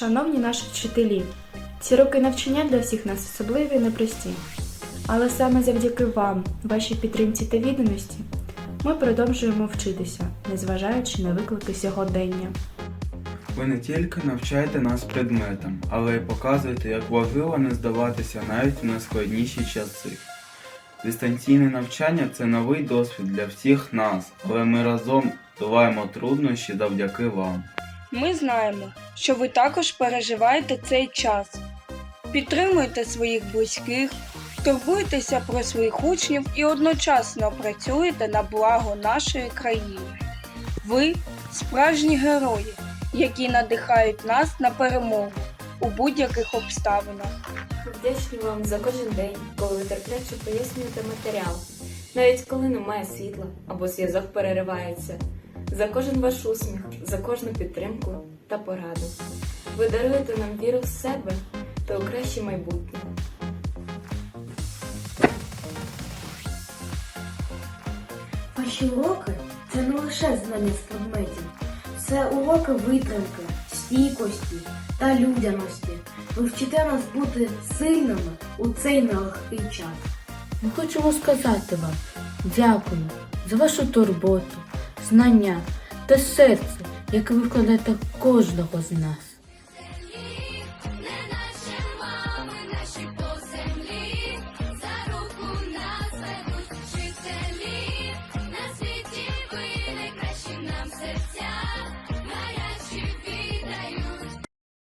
Шановні наші вчителі, ці роки навчання для всіх нас особливі і непрості. Але саме завдяки вам, вашій підтримці та відданості, ми продовжуємо вчитися, незважаючи на виклики сьогодення. Ви не тільки навчаєте нас предметам, але й показуєте, як важливо не здаватися навіть в найскладніші часи. Дистанційне навчання це новий досвід для всіх нас, але ми разом долаємо труднощі завдяки вам. Ми знаємо, що ви також переживаєте цей час. Підтримуєте своїх близьких, турбуєтеся про своїх учнів і одночасно працюєте на благо нашої країни. Ви справжні герої, які надихають нас на перемогу у будь-яких обставинах. Вдячні вам за кожен день, коли ви терпляче пояснюєте матеріал, навіть коли немає світла або зв'язок переривається, за кожен ваш усміх, за кожну підтримку та пораду. Ви даруєте нам віру в себе та у краще майбутнє. Ваші уроки це не лише знання з предметів, це уроки витримки, стійкості та людяності. Ви вчите нас бути сильними у цей нелегкий час. Ми хочемо сказати вам дякую за вашу турботу, знання та серце, яке ви вкладаєте кожного з нас.